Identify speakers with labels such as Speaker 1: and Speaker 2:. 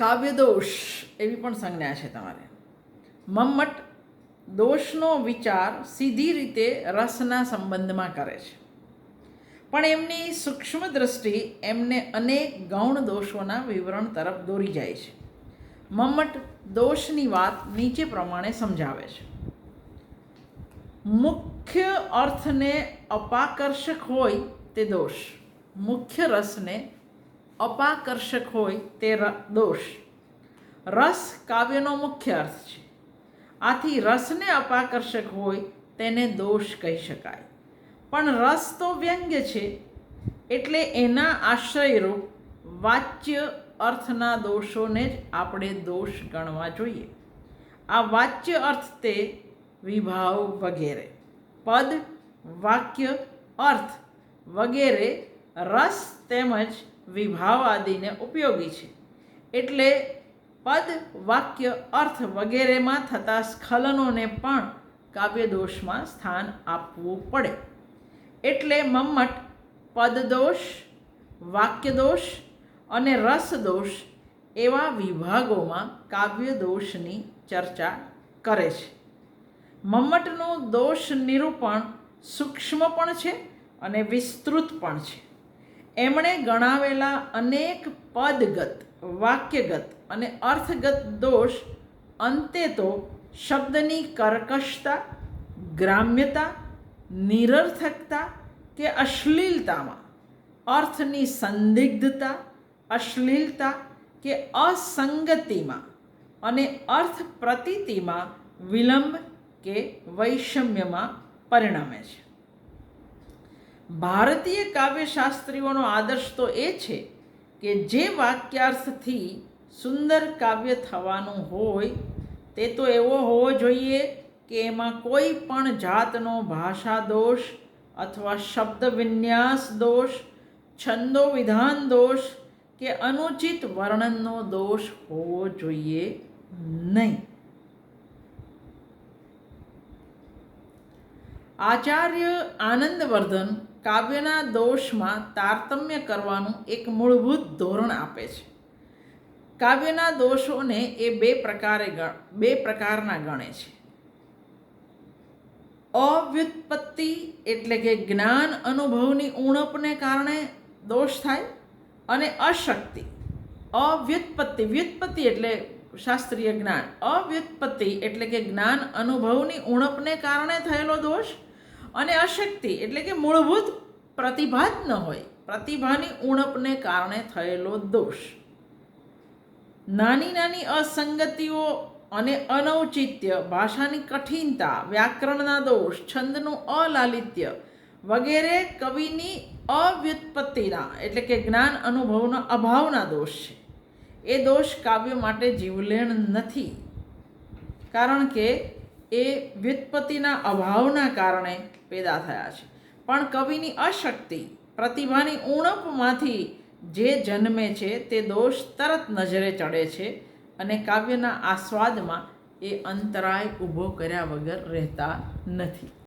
Speaker 1: કાવ્યદોષ એવી પણ સંજ્ઞા છે તમારે. મમ્મટ દોષનો વિચાર સીધી રીતે રસના સંબંધમાં કરે છે. પણ એમની સૂક્ષ્મ દ્રષ્ટિ એમને અનેક ગૌણ દોષોના વિવરણ તરફ દોરી જાય છે. મમ્મટ દોષની વાત નીચે પ્રમાણે સમજાવે છે. મુખ્ય અર્થને અપાકર્ષક હોય તે દોષ. મુખ્ય રસને અપાકર્ષક હોય તે દોષ. રસ કાવ્યનો મુખ્ય અર્થ છે. આથી રસને અપાકર્ષક હોય તેને દોષ કહી શકાય. પણ રસ તો વ્યંગ્ય છે, એટલે એના આશ્રયરૂપ વાચ્ય અર્થના દોષોને જ આપણે દોષ ગણવા જોઈએ. આ વાચ્ય અર્થ તે વિભાવ વગેરે, પદ, વાક્ય, અર્થ વગેરે રસ તેમજ વિભાવ આદિને ઉપયોગી છે. એટલે પદ, વાક્ય, અર્થ વગેરેમાં થતા સ્ખલનોને પણ કાવ્યદોષમાં સ્થાન આપવું પડે. એટલે મમ્મટ, પદદોષ, વાક્યદોષ અને રસદોષ એવા વિભાગોમાં કાવ્યદોષની ચર્ચા કરે છે. મમ્મટનું દોષ નિરૂપણ સૂક્ષ્મ પણ છે અને વિસ્તૃત પણ છે. એમણે ગણાવેલા અનેક પદગત, વાક્યગત અને અર્થગત દોષ અંતે તો શબ્દની કર્કશતા, ગ્રામ્યતા, નિરર્થકતા કે અશ્લીલતામાં, અર્થની સંદિગ્ધતા, અશ્લીલતા કે અસંગતિમાં અને અર્થ પ્રતીતિમાં વિલંબ કે વૈષમ્યમાં પરિણમે છે. ભારતીય કાવ્યશાસ્ત્રીઓનો આદર્શ તો એ છે કે જે વાક્યાર્થથી સુંદર કાવ્ય થવાનું હોય, તે તો એવો હોવો જોઈએ કે એમાં કોઈ પણ જાતનો ભાષા દોષ અથવા શબ્દ વિન્યાસ દોષ, છંદો વિધાન દોષ કે અનુચિત વર્ણનનો દોષ હોવો જોઈએ નહીં. આચાર્ય આનંદવર્ધન કાવ્યના દોષમાં તારતમ્ય કરવાનું એક મૂળભૂત ધોરણ આપે છે. કાવ્યના દોષોને એ બે પ્રકારે બે પ્રકારના ગણે છે. અવ્યુત્પત્તિ એટલે કે જ્ઞાન અનુભવની ઉણપને કારણે દોષ થાય અને અશક્તિ. અવ્યુત્પત્તિ, વ્યુત્પત્તિ એટલે શાસ્ત્રીય જ્ઞાન. અવ્યુત્પત્તિ એટલે કે જ્ઞાન અનુભવની ઉણપને કારણે થયેલો દોષ અને અશક્તિ એટલે કે મૂળભૂત પ્રતિભા જ ન હોય. પ્રતિભાની ઉણપને કારણે થયેલો દોષ. નાની નાની અસંગતિઓ અને અનૌચિત્ય, ભાષાની કઠિનતા, વ્યાકરણના દોષ, છંદનું અલાલિત્ય વગેરે કવિની અવ્યુત્પત્તિના એટલે કે જ્ઞાન અનુભવના અભાવના દોષ છે. એ દોષ કાવ્ય માટે જીવલેણ નથી. કારણ કે એ વ્યુત્પત્તિના અભાવના કારણે પેદા થયા છે. પણ કવિની અશક્તિ, પ્રતિભાની ઉણપમાંથી જે જન્મે છે તે દોષ તરત નજરે ચડે છે અને કાવ્યના આસ્વાદમાં એ અંતરાય ઊભો કર્યા વગર રહેતા નથી.